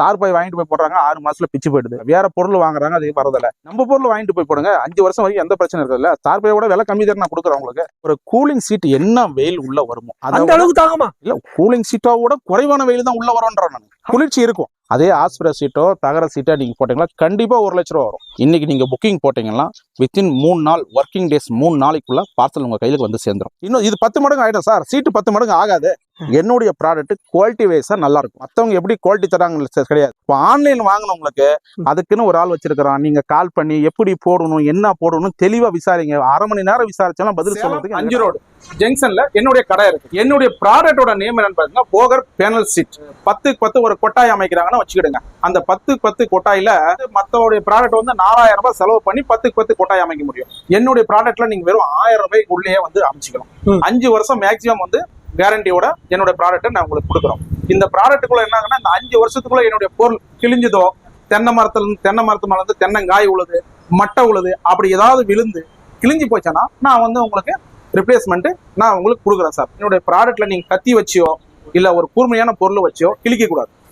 தார் பாய் வாங்கிட்டு போய் போடுறாங்க ஆறு மாசத்துல பிச்சு போயிடுது. வேற பொருள் வாங்குறாங்க அது வரதில்ல. நம்ம பொருள் வாங்கிட்டு போய் போடுங்க. அஞ்சு வருஷம் வரைக்கும் எந்த பிரச்சனை இருக்குல்ல தார் பாயோட விலை கம்மி தான் நான் கொடுக்குறேன் உங்களுக்கு. ஒரு கூலிங் சீட் என்ன வெயில் உள்ள வருமோ? அந்த அளவுக்கு தாங்கம்மா இல்ல கூலிங் சீட்டோட குறைவான வெயில் தான் உள்ள வரும்ன்றேன் நான். குளிர்ச்சி இருக்கும். அதே ஆஸ்பிரா சீட்டோ தகர சீட்டோ நீங்க போட்டீங்கன்னா கண்டிப்பா ஒரு லட்ச ரூபா வரும். இன்னைக்கு நீங்க புக்கிங் போட்டீங்கன்னா வித்தின் மூணு நாள் ஒர்க்கிங் டேஸ் மூணு நாளைக்குள்ள பார்சல் உங்க கையில வந்து சேர்ந்துரும். இன்னும் இது பத்து மடங்கு ஆயிடும் சார். சீட்டு பத்து மடங்கு ஆகாது. என்னுடைய ப்ராடக்ட் குவாலிட்டி வைஸா நல்லா இருக்கும். மத்தவங்க எப்படி குவாலிட்டி தராங்க சார் கிடையாது. இப்போ ஆன்லைன் வாங்கினவங்களுக்கு அதுக்குன்னு ஒரு ஆள் வச்சிருக்கிறான். நீங்க கால் பண்ணி எப்படி போடணும் என்ன போடணும் தெளிவா விசாரிங்க. அரை மணி நேரம் விசாரிச்சாலும் பதில் சொல்றதுக்கு அஞ்சு ரோடு ஜங்ஷன்ல என்னுடைய கடை இருக்கு. என்னுடைய ப்ராடக்டோட நேம் என்னன்னு பாத்தீங்கன்னா போகர் பேனல் சீட் பத்துக்கு பத்து ஒரு கொட்டாய் அமைக்கிறாங்கன்னு வச்சுக்கிடுங்க. அந்த பத்துக்கு பத்து கொட்டாயில மத்தவருடைய ப்ராடக்ட் வந்து நாலாயிரம் ரூபாய் செலவு பண்ணி பத்துக்கு பத்து கொட்டாய் அமைக்க முடியும். என்னுடைய ப்ராடக்ட்ல நீங்க வெறும் ஆயிரம் ரூபாய்க்கு உள்ளே வந்து அமைச்சிக்கலாம். அஞ்சு வருஷம் மேக்ஸிமம் வந்து கேரண்டியோட என்னோட ப்ராடக்ட்டை நான் உங்களுக்கு கொடுக்குறோம். இந்த ப்ராடக்ட்டுக்குள்ள என்ன ஆகுன்னா இந்த அஞ்சு வருஷத்துக்குள்ள என்னுடைய பொருள் கிழிஞ்சதோ தென்னை மரத்துல தென்னை மரத்து மேல இருந்து தென்னங்காய் உழுது மட்டை உழுது அப்படி ஏதாவது விழுந்து கிழிஞ்சு போச்சுன்னா நான் வந்து உங்களுக்கு ரிப்ளேஸ்மெண்ட் நான் உங்களுக்கு கொடுக்குறேன் சார். என்னுடைய ப்ராடக்ட்ல நீங்க கத்தி வச்சியோ இல்ல ஒரு கூர்மையான பொருள் வச்சியோ கிழிக்க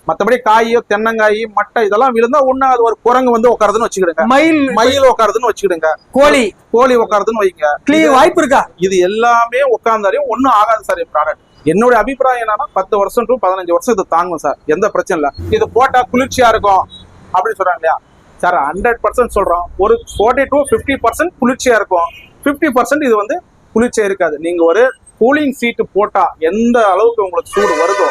மத்தபடி காயோ தென்னங்காய் மட்டை இதெல்லாம் விழுந்தா ஒண்ணு அது ஒரு குரங்கு வந்து உட்காருதுன்னு வச்சுக்கிடுங்க. மயில் மயில் உட்காருதுன்னு வச்சுக்கிடுங்க. கோழி. கோழி உட்காருதுன்னு வைங்க. கிளீன் வாய்ப்பு இருக்கா? இது எல்லாமே உட்கார்ந்தாலையும் ஒன்றும் ஆகாது சார் ப்ராடக்ட் என்னோட அபிப்பிராயம் என்னன்னா பத்து வருஷம் டு பதினஞ்சு வருஷம் இது தாங்கும் சார். எந்த பிரச்சனை இல்லை. இது போட்டா குளிர்ச்சியா இருக்கும் அப்படின்னு சொல்றாங்க இல்லையா? சார் ஹண்ட்ரட் பர்சன்ட் சொல்றோம். ஒரு ஃபோர்ட்டி டு ஃபிஃப்டி பர்சன்ட் குளிர்ச்சியா இருக்கும். ஃபிஃப்டி பர்சன்ட் இது வந்து குளிர்ச்சியா இருக்காது. நீங்க ஒரு கூலிங் சீட்டு போட்டா எந்த அளவுக்கு உங்களுக்கு சூடு வருதோ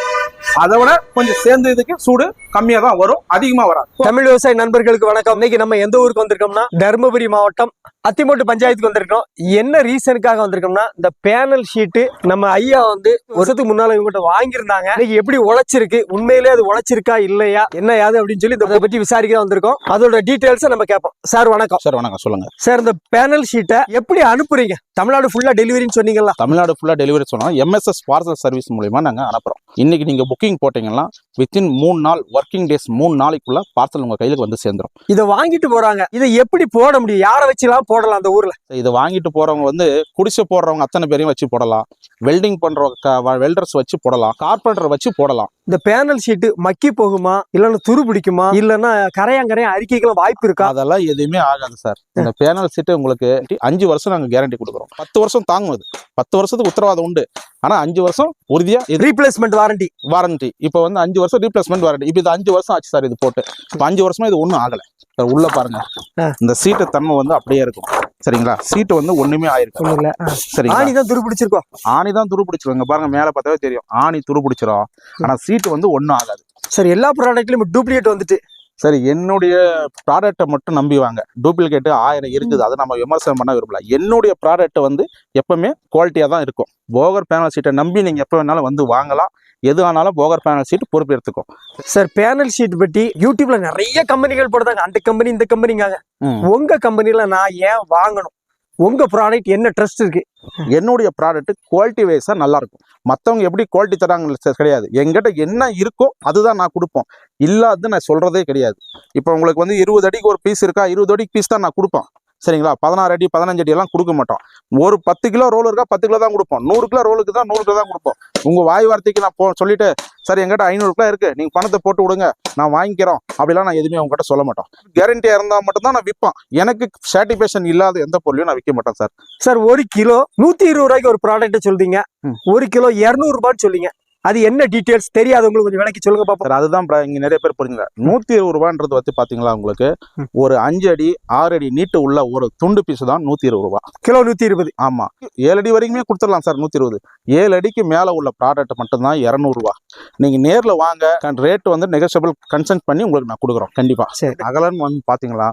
அதை விட கொஞ்சம் சேர்ந்து இதுக்கு சூடு கம்மியா தான் வரும் அதிகமா வராது. தமிழ் விவசாய நண்பர்களுக்கு வணக்கம். இன்னைக்கு நம்ம எந்த ஊருக்கு வந்திருக்கோம்னா தருமபுரி மாவட்டம் அத்திமோட்டு பஞ்சாயத்துக்கு வந்திருக்கோம். என்ன ரீசனுக்காக வந்திருக்கோம்னா இந்த பேனல் ஷீட்டு நம்ம ஐயா வந்து வருஷத்துக்கு முன்னால இவங்ககிட்ட வாங்கியிருந்தாங்க. இன்னைக்கு எப்படி உழைச்சிருக்கு? உண்மையிலே அது உழைச்சிருக்கா இல்லையா? என்ன யாது அப்படின்னு சொல்லி இதை பத்தி விசாரிக்க வந்திருக்கோம். அதோட டீடைல்ஸை நம்ம கேட்போம். சார் வணக்கம். சார் வணக்கம். சொல்லுங்க. சார் இந்த பேனல் ஷீட்டை எப்படி அனுப்புறீங்க? தமிழ்நாடு ஃபுல்லா டெலிவரின்னு சொன்னீங்கல்ல. தமிழ்நாடு ஃபுல்லாக டெலிவரி சொன்னோம் எம்எஸ்எஸ் பார்சல் சர்வீஸ் மூலியமா நாங்கள் அனுப்புகிறோம் இன்னைக்கு நீங்கள் புக்கிங் போட்டீங்கன்னா வித்தின் மூணு நாள் ஒர்க்கிங் டேஸ் மூணு நாளைக்குள்ள பார்சல் உங்கள் கையில வந்து சேர்ந்துரும். இதை வாங்கிட்டு போறாங்க. இதை எப்படி போட முடியும்? யாரை வச்சுலாம் போடலாம் அந்த ஊர்ல? இதை வாங்கிட்டு போறவங்க வந்து குடிசை போடுறவங்க அத்தனை பேரையும் வச்சு போடலாம். வெல்டிங் பண்றவங்க வெல்டர்ஸ் வச்சு போடலாம். கார்பெண்டர் வச்சு போடலாம். இந்த பேனல் ஷீட்டு மக்கி போகுமா? இல்லைன்னா துரு பிடிக்குமா? இல்லைன்னா கரையாங்கரையா அறிக்கைகளும் வாய்ப்பு இருக்கா? அதெல்லாம் எதுவுமே ஆகாது சார். இந்த பேனல் சீட்டு உங்களுக்கு அஞ்சு வருஷம் நாங்கள் கேரண்டி கொடுக்குறோம். பத்து வருஷம் தாங்கும் அது. பத்து வருஷத்துக்கு உத்தரவாதம் உண்டு. ஆனா அஞ்சு வருஷம் உறுதியா இது ரீப்ளேஸ்மெண்ட் வாரண்டி வாரண்டி இப்போ வந்து அஞ்சு வருஷம் ரீப்ளேஸ்மெண்ட் வாரண்டி இப்போ இது அஞ்சு வருஷம் ஆச்சு சார் இது போட்டு. இப்போ அஞ்சு வருஷமா இது ஒன்றும் ஆகல. சார் உள்ள பாருங்க. இந்த சீட்டு தன்மை வந்து அப்படியே இருக்கும். சரிங்களா? சீட்டு வந்து ஒண்ணுமே ஆயிருக்கு ஒண்ணும் இல்ல சரிங்களா? ஆணி தான் துரு பிடிச்சிருக்கோம் ஆணி தான் துரு பிடிச்சிருவாங்க பாருங்க மேல பார்த்தாவே தெரியும். ஆணி துரு பிடிச்சிரும். ஆனா சீட்டு வந்து ஒண்ணும் ஆகாது. சரி எல்லா ப்ராடக்ட்லயும் டூப்ளிகேட் வந்துட்டு. சரி என்னுடைய ப்ராடக்ட்டை மட்டும் நம்பி வாங்க டூப்ளிகேட் ஆயிரம் இருக்குது. அதை நம்ம விமர்சனம் பண்ண விரும்பல. என்னுடைய ப்ராடக்ட் வந்து எப்பவுமே குவாலிட்டியா தான் இருக்கும். போகர் பேனல் சீட்டை நம்பி நீங்க எப்போ வேணாலும் வந்து வாங்கலாம். எது ஆனாலும் போகர் பேனல் சீட் பொறுப்பு எடுத்துக்கும் சார் பேனல் ஷீட் பற்றி யூடியூப்ல நிறைய கம்பெனிகள் போடுறாங்க. அந்த கம்பெனி இந்த கம்பெனிங்காங்க ம். உங்க கம்பெனில நான் ஏன் வாங்கணும்? உங்கள் ப்ராடக்ட் என்ன ட்ரஸ்ட் இருக்குது என்னுடைய ப்ராடக்ட் குவாலிட்டி வைஸாக நல்லாயிருக்கும் மற்றவங்க எப்படி குவாலிட்டி தராங்க கிடையாது. எங்கிட்ட என்ன இருக்கோ அதுதான் நான் கொடுப்போம். இல்லாதது நான் சொல்கிறதே கிடையாது. இப்போ உங்களுக்கு வந்து இருபது அடிக்கு ஒரு பீஸ் இருக்கா? இருபது அடிக்கு பீஸ் தான் நான் கொடுப்பேன். சரிங்களா? பதினாறு அடி பதினஞ்சு அடி எல்லாம் கொடுக்க மாட்டோம். ஒரு பத்து கிலோ ரோல் இருக்கா பத்து கிலோ தான் கொடுப்போம். நூறு கிலோ ரோலுக்கு தான் நூறு கிலோ தான் கொடுப்போம். உங்க வாய் வார்த்தைக்கு நான் போ சொல்லிட்டு சரி எங்கிட்ட ஐநூறு கிலோ இருக்கு. நீங்க பணத்தை போட்டு விடுங்க. நான் வாங்கிக்கிறோம். அப்படிலாம் நான் எதுவுமே உங்ககிட்ட சொல்ல மாட்டோம். கேரண்டியா இருந்தா மட்டும்தான் நான் விற்பேன் எனக்கு சாட்டிஸ்பேஷன் இல்லாத எந்த பொருளையும் நான் விற்க மாட்டேன் சார். சார் ஒரு கிலோ நூத்தி இருபது ரூபாய்க்கு ஒரு ப்ராடக்ட் சொல்றீங்க. ஒரு கிலோ இருநூறு ரூபான்னு சொல்றீங்க. அது என்ன டீடைல்ஸ் தெரியாதவங்களுக்கு கொஞ்சம் விளக்கி சொல்லுங்க பாப்போம். சார் அதுதான் இங்க நிறைய பேர் புரிஞ்சுங்க நூத்தி இருபது ரூபான்றது வந்து பாத்தீங்களா உங்களுக்கு. ஒரு அஞ்சு அடி ஆறு அடி நீட்டு உள்ள ஒரு துண்டு பீஸ் தான் நூத்தி இருபது ரூபா. கிலோ நூத்தி இருபது. ஆமா. ஏழு அடி வரைக்குமே கொடுத்துடலாம் சார் நூத்தி இருபது. ஏழு அடிக்கு மேல உள்ள ப்ராடக்ட் மட்டும்தான் இருநூறு ரூபா. நீங்க நேர்ல வாங்க ரேட் வந்து நெகோசியபிள் கன்சென்ட் பண்ணி உங்களுக்கு நான் கொடுக்குறோம் கண்டிப்பா. சரி. அகலன்னு வந்து பாத்தீங்களா.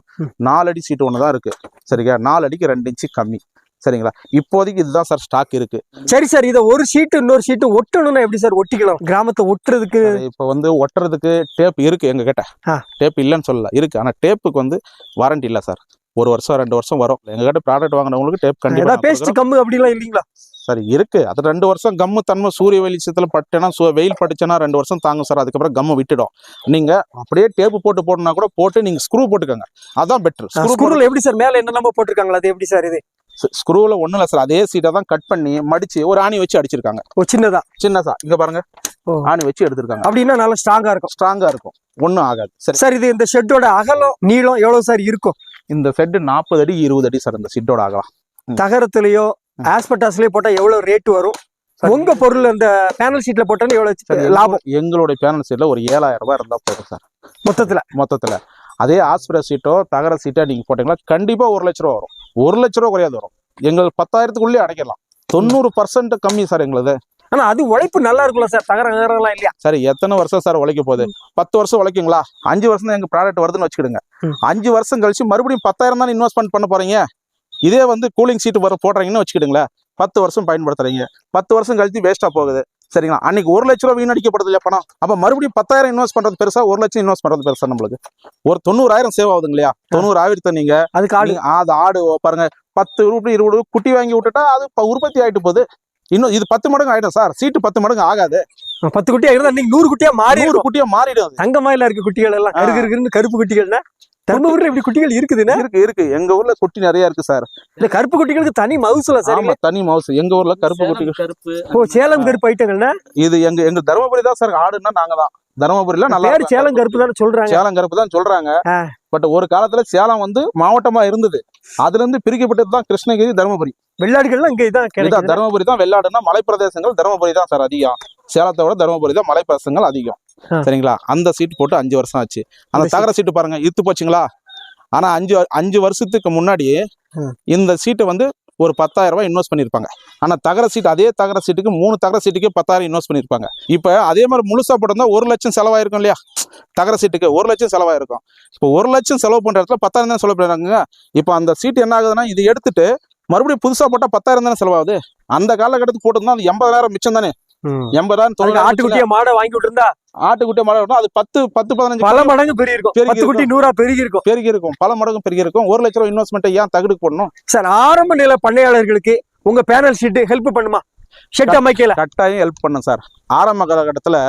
நாலு அடி சீட்டு ஒன்று தான் இருக்கு. சரிங்களா நாலு அடிக்கு ரெண்டு இன்ச்சு கம்மி. சரிங்களா? இப்போதைக்கு இதுதான் சார் ஸ்டாக் இருக்கு. சரி சார் இதை ஒரு ஷீட் இன்னொரு ஷீட் ஒட்டணும்னா எப்படி சார் ஒட்டிக்கலாம்? கிராமத்தை ஒட்டுறதுக்கு இப்போ வந்து ஒட்டுறதுக்கு டேப் இருக்கு எங்க கிட்ட. டேப் இல்லைன்னு சொல்லல இருக்கு. ஆனா டேப்புக்கு வந்து வாரண்டி இல்ல சார். ஒரு வருஷம் ரெண்டு வருஷம் வரும். எங்க கிட்ட ப்ராடக்ட் வாங்குறவங்களுக்கு டேப் கண்டிப்பா பேஸ்ட். கம்மு அப்படிலாம் இல்லைங்களா? சரி இருக்கு. அது ரெண்டு வருஷம் கம்மு தன்மை சூரிய வெளிச்சத்துல பட்டுனா சு- வெயில் பட்டுச்சுன்னா ரெண்டு வருஷம் தாங்கும் சார். அதுக்கப்புறம் கம்மு விட்டுடும். நீங்க அப்படியே டேப் போட்டு போட்டுனா கூட போட்டு நீங்க ஸ்க்ரூ போட்டுக்கோங்க. அதான் பெட்டர் ஸ்க்ரூ எப்படி சார் மேல என்னெல்லாமோ போட்டிருக்காங்களா? அது எப்படி சார் இது? ஸ்க்ரூல ஒண்ணும் இல்ல சார் அதே சீட்டை தான் கட் பண்ணி மடிச்சு ஒரு ஆணி வச்சு அடிச்சிருக்காங்க. ஓ சின்னதா? சின்னதா. இங்க பாருங்க. ஆணி வச்சு எடுத்திருக்காங்க. அப்படின்னா நல்லா ஸ்ட்ராங்கா இருக்கும். ஸ்ட்ராங்கா இருக்கும். ஒண்ணும் ஆகாது. சரி. சார் இது இந்த ஷெட்டோட அகலம் நீளம் எவ்வளவு சார் இருக்கும்? இந்த செட்டு நாற்பது அடி இருபது அடி சார் இந்த சிட்டோட ஆகலாம் தகரத்திலயோ ஆஸ்பெட்டாஸ்லயோ போட்டா எவ்வளவு ரேட் வரும்? உங்க பொருள் அந்த பேனல் ஷீட்ல போட்டாலும் சார், எவ்வளவு லாபம்? எங்களோட- எங்களுடைய பேனல் சீட்ல ஒரு ஏழாயிரம் ரூபாய் இருந்தா போதும் சார் மொத்தத்துல? மொத்தத்துல. அதே ஆஸ்பிரஸ் சீட்டோ தகர சீட்டோ நீங்க போட்டீங்களா கண்டிப்பா ஒரு லட்ச ரூபா வரும். ஒரு லட்ச ரூபா குறையாது வரும். எங்களுக்கு பத்தாயிரத்துக்குள்ளே அடைக்கலாம். தொண்ணூறு பர்சன்ட் கம்மி சார் எங்களுது. ஆனா அது உழைப்பு நல்லா இருக்கும்ல சார். தகர தகரம்லாம் இல்லையா? சரி எத்தனை வருஷம் சார் உழைக்க போகுது? பத்து வருஷம் உழைக்குங்களா? அஞ்சு வருஷம் தான் எங்க ப்ராடக்ட் வருதுன்னு வச்சுக்கிடுங்க. அஞ்சு வருஷம் கழிச்சு மறுபடியும் பத்தாயிரம் தான் இன்வெஸ்ட்மெண்ட் பண்ண போறீங்க? இதே வந்து கூலிங் சீட் வர போடுறீங்கன்னு வச்சுக்கிடுங்களேன். பத்து வருஷம் பயன்படுத்துறீங்க. பத்து வருஷம் கழிச்சு வேஸ்டா போகுது. சரிங்களா? அன்னைக்கு ஒரு லட்ச ரூபா வீணடிக்கப்படுது இல்லையா பணம்? அப்ப மறுபடியும் பத்தாயிரம் இன்வெஸ்ட் பண்றது பெருசா? ஒரு லட்சம் இன்வெஸ்ட் பண்றது பெருசா நம்மளுக்கு? ஒரு தொண்ணூறாயிரம் சேவ் ஆகுதுங்க இல்லையா? தொண்ணூறு ஆயிரத்தை நீங்க அதுக்கு ஆடு நீங்க அது ஆடு பாருங்க. பத்து ரூபாய் இருபது ரூபாய் குட்டி வாங்கி விட்டுட்டா அது உற்பத்தி ஆயிட்டு போகுது. இன்னும் இது பத்து மடங்கு ஆயிடும் சார். சீட்டு பத்து மடங்கு ஆகாது. பத்து குட்டியா இருந்தா இன்னைக்கு நூறு குட்டியா மாறி நூறு இருக்கும். குட்டியா மாறிடும். தங்கமாயில இருக்க குட்டிகள் எல்லாம் இருக்குன்னு கருப்பு குட்டிகள்னா தர்மபுரியில இப்படி குட்டிகள் இருக்குதுன்னா? இருக்கு இருக்கு. எங்க ஊர்ல குட்டி நிறைய இருக்கு சார். இந்த கருப்பு குட்டிகளுக்கு தனி மவுசுல சார். ஆமா தனி மவுஸ் எங்க ஊர்ல கருப்பு குட்டி கருப்பு ஓ சேலம் கருப்பு ஐட்டங்கள்னா இது எங்க எங்க தருமபுரி தான் சார் ஆடுன்னா நாங்க தான். தருமபுரியில நல்லா. சேலம் கருப்பு தானே சொல்றாங்க. சேலம் கருப்பு தான் சொல்றாங்க. பட் ஒரு காலத்துல சேலம் வந்து மாவட்டமா இருந்தது. அதுல இருந்து பிரிக்கப்பட்டது தான் கிருஷ்ணகிரி தருமபுரி. வெள்ளாடுகள்லாம் இங்க இதான் தருமபுரி தான் வெள்ளாடுனா மலைப்பிரதேசங்கள் தருமபுரி தான் சார் அதிகம். சேலத்தை விட தருமபுரி தான் மலைப்பிரதேசங்கள் அதிகம். ஆ. சரிங்களா? அந்த சீட் போட்டு அஞ்சு வருஷம் ஆச்சு. அந்த தகர சீட்டு பாருங்க இத்து போச்சுங்களா? ஆனா அஞ்சு அஞ்சு வருஷத்துக்கு முன்னாடி. இந்த சீட்டை வந்து ஒரு பத்தாயிரம் ரூபாய் இன்வெஸ்ட் பண்ணிருப்பாங்க ஆனா தகர சீட் அதே தகர சீட்டுக்கு மூணு தகர சீட்டுக்கே பத்தாயிரம் இன்வெஸ்ட் பண்ணிருப்பாங்க இப்ப அதே மாதிரி முழுசா போட்டிருந்தா ஒரு லட்சம் செலவாயிருக்கும் இல்லையா? தகர சீட்டுக்கு ஒரு லட்சம் செலவாயிருக்கும். இப்போ ஒரு லட்சம் செலவு பண்ற இடத்துல பத்தாயிரம் தான் செலவு பண்ணுறாங்க இப்போ அந்த சீட் என்ன ஆகுதுன்னா இது எடுத்துட்டு மறுபடியும் புதுசா போட்டா பத்தாயிரம் தானே செலவாகுது? அந்த காலகட்டத்துக்கு போட்டிருந்தா அது எண்பதாயிரம் மிச்சம் தானே. எண்பதாயிரம் ஆட்டுக்குட்டியா மாடை வாங்கி விட்டுருந்தா ஆட்டுக்குட்டி மழை வரும் அது பத்து பத்து பதினஞ்சு பல மடங்கு பெருகி இருக்கும் பத்து குட்டி நூறா பெருகி இருக்கும் பெருகி இருக்கும் பல மடங்கு பெருகி இருக்கும் ஒரு லட்ச ரூபாய் இன்வெஸ்ட்மெண்ட் ஏன் தகுடுக்கு போடணும். சார் ஆரம்ப நிலை பண்ணையாளர்களுக்கு உங்க பேனல் ஷீட் ஹெல்ப் பண்ணுமா? ஷெட் அமைக்கல கட்டாயம் ஹெல்ப் பண்ணும் சார். ஆரம்ப காலகட்டத்தில்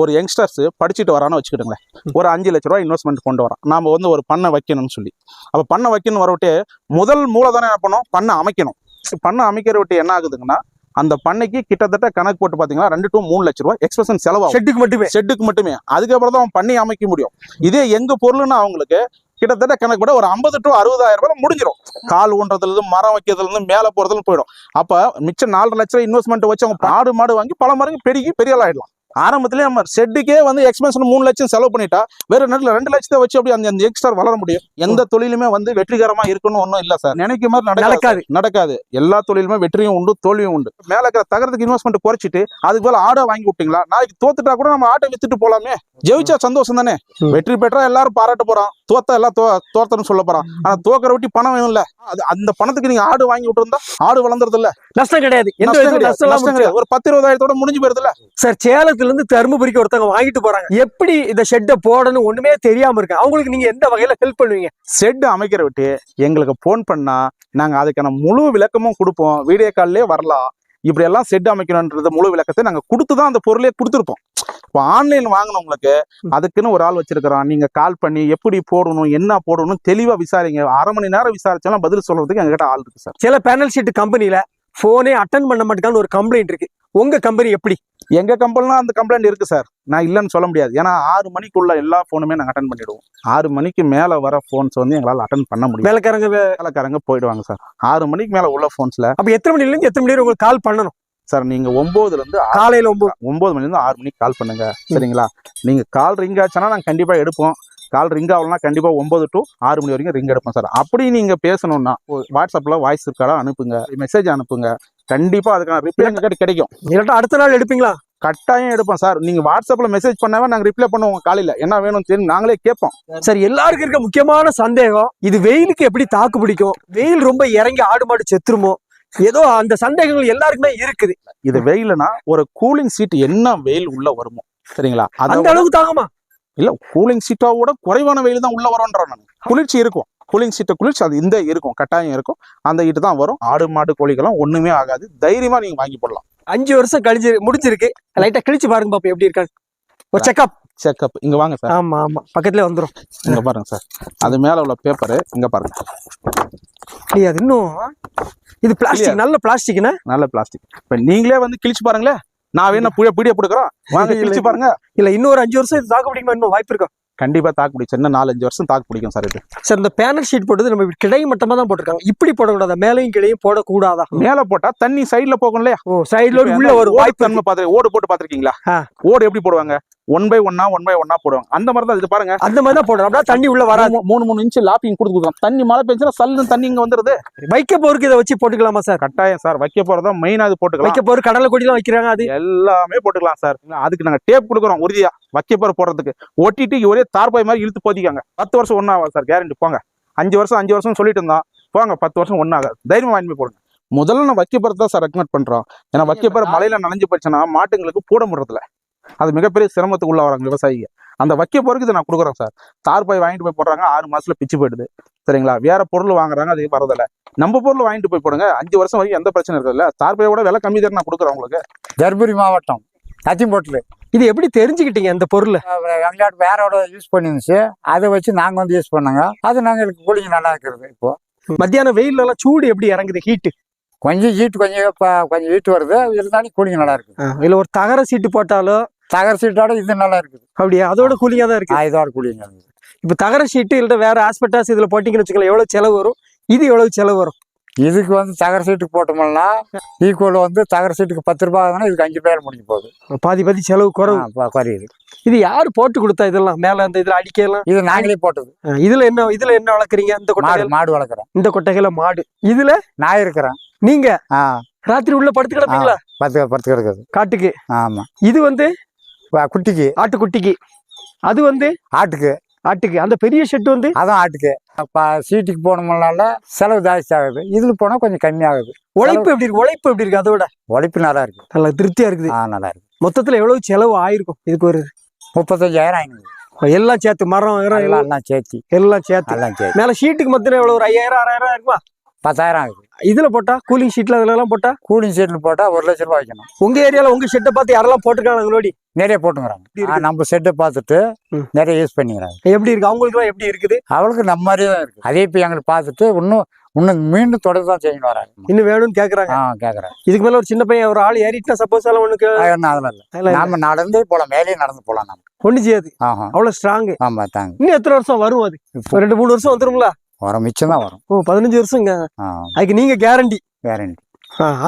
ஒரு யங்ஸ்டர்ஸ் படிச்சுட்டு வரான்னு வச்சுக்கிட்டுங்களேன். ஒரு அஞ்சு லட்ச ரூபாய் இன்வெஸ்ட்மெண்ட் கொண்டு வரோம். நாம வந்து ஒரு பண்ணை வைக்கணும்னு சொல்லி. அப்போ பண்ணை வைக்கணும் வரவிட்டு முதல் மூலதனம் என்ன பண்ணோம்? பண்ணை அமைக்கணும். பண்ணை அமைக்கிற விட்டு என்ன ஆகுதுங்கன்னா அந்த பண்ணைக்கு கிட்டத்தட்ட கணக்கு போட்டு பார்த்தீங்கன்னா ரெண்டு டு மூணு லட்ச ரூபாய் எக்ஸ்பிரஷன் செலவாகும். ஷெட்டுக்கு மட்டுமே. ஷெட்டுக்கு மட்டுமே. அதுக்கப்புறம் தான் அவன் பண்ணி அமைக்க முடியும். இதே எங்க பொருள்னா அவங்களுக்கு கிட்டத்தட்ட கணக்கு கூட ஒரு ஐம்பது டு அறுபதாயிரம் ரூபாய் முடிஞ்சிடும் கால் ஊன்றதுல இருந்து மரம் வைக்கிறதுல இருந்து மேல போறதுல போயிடும். அப்ப மிச்சம் நாலரை லட்ச ரூபாய் இன்வெஸ்ட்மெண்ட் வச்சு அவங்க ஆடு மாடு வாங்கி பல மடங்கு பெருகி பெரிய ஆள் ஆயிடலாம் ஆரம்பத்திலே நம்ம ஷெட்டுக்கே வந்து எக்ஸ்பென்ஷன் மூணு லட்சம் செலவு பண்ணிட்டா வேற நேரத்தில் ரெண்டு லட்சத்தை வச்சு அப்படி அந்த அந்த எக்ஸ்ட்ரா வளர முடியும். எந்த தொழிலுமே வந்து வெற்றிகரமா இருக்கணும் ஒன்றும் இல்ல சார். நினைக்கிற மாதிரி நடக்காது நடக்காது. எல்லா தொழிலுமே வெற்றியும் உண்டு தோல்வியும் உண்டு. மேல இருக்கிற தகரத்துக்கு இன்வெஸ்ட்மெண்ட் குறைச்சிட்டு அதுக்கு போல ஆடை வாங்கி விட்டீங்களா? நாளைக்கு தோத்துட்டா கூட நம்ம ஆட்டை வித்துட்டு போலாமே. ஜெயிச்சா சந்தோஷம் தானே. வெற்றி பெற்றா எல்லாரும் பாராட்ட போறான். தோத்தா எல்லாம் தோ தோத்தன்னு சொல்ல போறான். ஆனா தோக்கிற விட்டி பணம் வேணும் இல்ல அது அந்த பணத்துக்கு நீங்க ஆடு வாங்கி விட்டுருந்தா ஆடு வளர்ந்துருது இல்ல நஷ்டம் கிடையாது. ஒரு பத்து இருபதாயிரத்தோட முடிஞ்சு போயிருதுல சார் சேலத்துல இருந்து தருமபுரிக்கு ஒருத்தவங்க வாங்கிட்டு போறாங்க. எப்படி இந்த ஷெட்டை போடணும் ஒண்ணுமே தெரியாம இருக்கு. அவங்களுக்கு நீங்க எந்த வகையில ஹெல்ப் பண்ணுவீங்க? செட் அமைக்கிற விட்டு எங்களுக்கு ஃபோன் பண்ணா நாங்க அதுக்கான முழு விளக்கமும் கொடுப்போம். வீடியோ கால்லே வரலாம். இப்படி எல்லாம் செட் அமைக்கணும்ன்றது முழு விளக்கத்தை நாங்க கொடுத்து தான் அந்த பொருளே கொடுத்துருப்போம். இப்போ ஆன்லைன் வாங்கினவங்களுக்கு அதுக்குன்னு ஒரு ஆள் வச்சிருக்கிறோம் நீங்க கால் பண்ணி எப்படி போடணும் என்ன போடணும் தெளிவா விசாரிங்க. அரை மணி நேரம் விசாரிச்சாலும் பதில் சொல்றதுக்கு எங்ககிட்ட ஆள் இருக்கு சார் சில பேனல் ஷீட் கம்பெனில போனே அட்டன் பண்ண மாட்டேங்கான்னு ஒரு கம்ப்ளைண்ட் இருக்கு. உங்க கம்பெனி எப்படி? எங்க கம்பெனிலாம் அந்த கம்ப்ளைண்ட் இருக்கு சார் நான் இல்லைன்னு சொல்ல முடியாது. ஏன்னா ஆறு மணிக்குள்ள எல்லா ஃபோனுமே நாங்கள் அட்டன் பண்ணிடுவோம். ஆறு மணிக்கு மேல வர ஃபோன்ஸ் வந்து எங்களால் அட்டன் பண்ண முடியும். வேலைக்காரங்க வேலைக்காரங்க போயிடுவாங்க சார் ஆறு மணிக்கு மேல உள்ள ஃபோன்ஸ்ல அப்ப எத்தனை மணில இருந்து எத்தனை மணி உங்களுக்கு கால் பண்ணணும்? சார் நீங்க ஒன்பதுல இருந்து ஆ- காலையில ஒன்பது ஒன்பது மணில இருந்து ஆறு மணிக்கு கால் பண்ணுங்க. சரிங்களா? நீங்க கால் ரிங் ஆச்சுன்னா நாங்க கண்டிப்பா எடுப்போம். கால் ரிங் ஆகலனா கண்டிப்பா ஒன்பது டு ஆறு மணி வரைக்கும் ரிங் எடுப்போம் சார் அப்படி நீங்க பேசணும்னா ஒ- வாட்ஸ்அப்ல வாய்ஸ் இருக்காடா அனுப்புங்க. மெசேஜ் அனுப்புங்க. கண்டிப்பா அதுக்கான ரிப்ளை எங்ககிட்ட கிடைக்கும். இல்லாட்டா அடுத்த நாள் எடுப்பீங்களா? கட்டாயம் எடுப்போம் சார். நீங்க வாட்ஸ்அப்ல மெசேஜ் பண்ணாவே நாங்க ரிப்ளை பண்ணுவோம் காலையில. என்ன வேணும் தெரியும் நாங்களே கேட்போம். சார் எல்லாருக்கும் இருக்க முக்கியமான சந்தேகம் இது வெயிலுக்கு எப்படி தாக்கு பிடிக்கும்? வெயில் ரொம்ப இறங்கி ஆடு மாடு செத்துருமோ? ஏதோ அந்த சந்தேகங்கள் எல்லாருக்குமே இருக்குது. இது வெயில்னா ஒரு கூலிங் சீட் என்ன வெயில் உள்ள வருமோ? சரிங்களா? அந்த அளவுக்கு தாகமா இல்ல கூலிங் சீட்டோட குறைவான வெயில் தான் உள்ள வரும்ன்ற நான் குளிர்ச்சி இருக்கும். கூலிங் சீட்டை குளிர்ச்சி அது இந்த இருக்கும் கட்டாயம் இருக்கும். அந்த ஹீட்டு தான் வரும். ஆடு மாடு கோழிக்கெல்லாம் ஒண்ணுமே ஆகாது. தைரியமா நீங்க வாங்கி போடலாம். அஞ்சு வருஷம் கழிஞ்சு முடிஞ்சிருக்கு. லைட்டா கிழிச்சு பாருங்க பாப்பா எப்படி இருக்காங்க ஒரு செக்அப் செக்அப் இங்க வாங்க சார் ஆமா ஆமா. பக்கத்துல வந்துரும். இங்க பாருங்க சார் அது மேல உள்ள பேப்பர் இங்க பாருங்க. அது இன்னும் இது பிளாஸ்டிக் நல்ல பிளாஸ்டிக்னா நல்ல பிளாஸ்டிக் இப்ப நீங்களே வந்து கிழிச்சு பாருங்களேன். நான் வேணா புடிய பிடிய கொடுக்குறோம். வாங்க கிழிச்சு பாருங்க. இல்ல இன்னொரு அஞ்சு வருஷம் இது தாக்கு பிடிக்குமா இன்னும் வாய்ப்பு இருக்கும் கண்டிப்பா தாக்கு பிடிக்கும். இன்னும் நாலஞ்சு வருஷம் தாக்கு பிடிக்கும் சார் இது. சார் இந்த பேனல் ஷீட் போட்டது நம்ம கிடை மட்டமா தான் போட்டிருக்காங்க. இப்படி போடக்கூடாதா? மேலையும் கிளையும் போடக்கூடாதா? மேல போட்டா தண்ணி சைடுல போகும் இல்லையா ஓ சைடுல உள்ள ஒரு வாய்ப்பு தன்மை பாத்து ஓடு போட்டு பாத்திருக்கீங்களா ஆ. ஓடு எப்படி போடுவாங்க? ஒன் பை ஒன்னா ஒன் பை ஒன்னா போடுவாங்க. அந்த மாதிரி தான் இது பாருங்க. அந்த மாதிரி தான் போடுறோம் அப்படின்னா தண்ணி உள்ள வராது. மூணு- மூணு இன்ச்சு லாப்பிங் கொடுத்து கொடுக்கலாம். தண்ணி மழை பெஞ்சுன்னா சல்லுன்னு தண்ணி இங்க வந்துருது. வைக்க போருக்கு இதை வச்சு போட்டுக்கலாமா சார் கட்டாயம் சார் வைக்க போறதா மெயினா அது போட்டுக்கலாம். வைக்க போரு கடலை கொடிலாம் வைக்கிறாங்க அது? எல்லாமே போட்டுக்கலாம் சார் அதுக்கு நாங்க டேப் கொடுக்குறோம் உறுதியா. வைக்க போற போடுறதுக்கு. ஒட்டிட்டு ஒரே தார்பாய் மாதிரி இழுத்து போதிக்காங்க பத்து வருஷம் ஒன்றும் ஆகாது சார் கேரண்டி போங்க. அஞ்சு வருஷம் அஞ்சு வருஷம் சொல்லிட்டு இருந்தோம் போங்க பத்து வருஷம் ஒன்றும் ஆகாது. தைரியமா வாங்கி போடுங்க. முதல்ல நான் வைக்க போறது தான் சார் ரெக்கமெண்ட் பண்றோம். ஏன்னா வைக்க போற மழையில நனைஞ்சு போச்சுன்னா மாட்டுங்களுக்கு போட முடியறதில்ல அது மிகப்பெரிய சிரமத்துக்கு உள்ள வராங்க விவசாயிங்க. அந்த வைக்க போறதுக்கு இதை நான் கொடுக்குறேன் சார். தார்பாய் வாங்கிட்டு போய் போடுறாங்க. ஆறு மாசத்துல பிச்சு போயிடுது. சரிங்களா? வேற பொருள் வாங்குறாங்க அது வரதில்ல. நம்ம பொருள் வாங்கிட்டு போய் போடுங்க. அஞ்சு வருஷம் வரைக்கும் எந்த பிரச்சனை இருக்குல்ல தார்பாயோட விலை கம்மி தான் நான் கொடுக்குறேன் உங்களுக்கு. தர்மபுரி மாவட்டம் அத்திம்போட்டில் இது எப்படி தெரிஞ்சுக்கிட்டீங்க அந்த பொருள்? எங்களாட்ட வேறோட யூஸ் பண்ணிருந்துச்சு. அதை வச்சு நாங்கள் வந்து யூஸ் பண்ணோங்க. அது நாங்களுக்கு கூலிங் நல்லா இருக்கிறது இப்போ. மத்தியானம் வெயில்ல எல்லாம் சூடு எப்படி இறங்குது? ஹீட் கொஞ்சம் ஹீட் கொஞ்சம் கொஞ்சம் ஹீட் வருது. இருந்தாலும் கூலிங் நல்லா இருக்குது. இல்ல ஒரு தகர சீட்டு போட்டாலும் தகர சீட்டோட இது நல்லா இருக்குது. அப்படியா? அதோட கூலிங்கா தான் இருக்கு. இதோட கூலிங் இருக்குது. இப்ப தகர ஷீட்டு இல்ல வேற ஆஸ்பெட்டாஸ் இதுல போட்டீங்கன்னு வச்சுக்கலாம் எவ்வளவு செலவு வரும்? இது எவ்வளவு செலவு வரும்? இதுக்கு வந்து தகர சீட்டுக்கு போட்டோம்னா ஈக்குவல் வந்து தகர சீட்டுக்கு பத்து ரூபாய் ஆகுதுன்னா இதுக்கு அஞ்சு ரூபாய் முடிஞ்சு போகுது. பாதி பாதி செலவு குறவு. குறையுது. இது யாரு போட்டு கொடுத்தா இதெல்லாம்? மேல அந்த இதுல அடிக்கலாம் இது நாங்களே போட்டது. இதுல என்ன இதுல என்ன வளர்க்குறீங்க? இந்த கொட்டைகள் மாடு வளர்க்குறோம் இந்த கொட்டைகள மாடு. இதுல? நான் இருக்கிறேன். நீங்க? ராத்திரி உள்ள படுத்து கிடப்பீங்களா? பத்து பத்து கிடக்குது. காட்டுக்கு. ஆமாம் இது வந்து? குட்டிக்கு. ஆட்டுக்குட்டிக்கு. அது வந்து? ஆட்டுக்கு. ஆட்டுக்கு. அந்த பெரிய ஷெட் வந்து? அதான் ஆட்டுக்கு. இப்போ சீட்டுக்கு போனோம்னால செலவு ஜாஸ்தி ஆகுது. இதில் போனால் கொஞ்சம் கம்மியாகுது உழைப்பு எப்படி இருக்கு? உழைப்பு எப்படி இருக்கு? அதோட? உழைப்பு நல்லா இருக்கு. நல்லா திருப்தியா இருக்குது. ஆ நல்லா இருக்கு. மொத்தத்துல எவ்வளவு செலவு ஆயிருக்கும்? இதுக்கு ஒரு முப்பத்தஞ்சாயிரம் ஆயிடுது எல்லாம் சேர்த்து மரம் எல்லாம் சேர்த்தி. எல்லாம் சேர்த்து. எல்லாம் சேர்த்து. மேல ஷீட்டுக்கு மொத்தம் எவ்வளவு? ஒரு ஐயாயிரம் ஆறாயிரம் இருக்குமா பத்தாயிரம் ஆகுது. இதுல போட்டா கூலிங் ஷீட்ல அதுல எல்லாம் போட்டா? கூலிங் சீட்டில் போட்டால் ஒரு லட்ச ரூபாய் வைக்கணும். உங்க ஏரியால உங்க ஷெட்டை பார்த்து யாரெல்லாம் போட்டுருக்காங்க உங்களோடி நிறைய போட்டுங்கிறாங்க நம்ம செட்டை பார்த்துட்டு. நிறைய யூஸ் பண்ணிக்கிறாங்க. எப்படி இருக்கு? அவங்களுக்கு எல்லாம் எப்படி இருக்குது? அவளுக்கு நம்ம மாதிரியே தான் இருக்கு. அதே இப்போ எங்களுக்கு பார்த்துட்டு இன்னும் இன்னும் மீண்டும் தொடர்ந்து தான் செய்யணும் வராங்க. இன்னும் வேணும்னு கேக்குறாங்க. ஆ கேட்குறேன் இதுக்கு மேல ஒரு சின்ன பையன் ஒரு ஆள் ஏறிட்டுனா சப்போஸ் எல்லாம் ஒண்ணுக்கு அதெல்லாம் இல்லை. அதெல்லாம் நாம நடந்தே போகலாம் மேலேயே நடந்து போகலாம் நம்ம ஒண்ணு செய்யாது. ஆஹா. அவ்வளவு ஸ்ட்ராங் ஆமாம் தாங்க. இன்னும் எத்தனை வருஷம் வரும் அது? ரெண்டு மூணு வருஷம் வந்துருங்களா வரும். மிச்சம் தான் வரும். ஓ பதினஞ்சு வருஷங்க. அதுக்கு நீங்க கேரண்டி வேறண்டி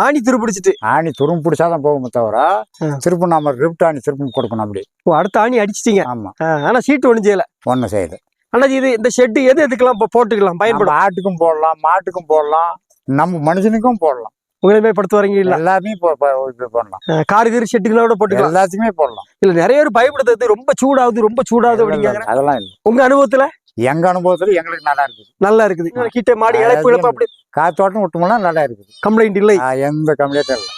ஆணி துருப்பிடிச்சிட்டு ஆணி துரும்பு பிடிச்சாதான் போகுமே தவிர ஆ. திரும்ப நம்ம ரிப்ட் ஆணி திரும்ப கொடுக்கணும் அப்படி. ஓ அடுத்த ஆணி அடிச்சிட்டீங்க. ஆமா. ஆனா சீட்டு ஒண்ணும் செய்யல. ஒன்றும் செய்யுது ஆனா இது இந்த ஷெட் எது எதுக்கெல்லாம் போட்டுக்கலாம்? பயன்படும். ஆட்டுக்கும் போடலாம் மாட்டுக்கும் போடலாம் நம்ம மனுஷனுக்கும் போடலாம். உங்களுமே படுத்து வரீங்க இல்ல? எல்லாமே பண்ணலாம். கார் கீர் ஷெட்டுக்குலாம் கூட போட்டுக்கலாம். எல்லாத்துக்குமே போடலாம். இல்ல நிறைய பேர் பயப்படுறது ரொம்ப சூடாகுது ரொம்ப சூடாகுது அப்படிங்க அதெல்லாம் இல்லை. உங்க அனுபவத்துல? எங்க அனுபவத்துல எங்களுக்கு நல்லா இருக்குது. நல்லா இருக்குது. கிட்ட மாடி இழப்பு இழப்பு அப்படி காத்தோட்டம் விட்டோம்னா நல்லா இருக்குது. கம்ப்ளைண்ட் இல்லை. எந்த கம்ப்ளைண்ட்டும் இல்லை.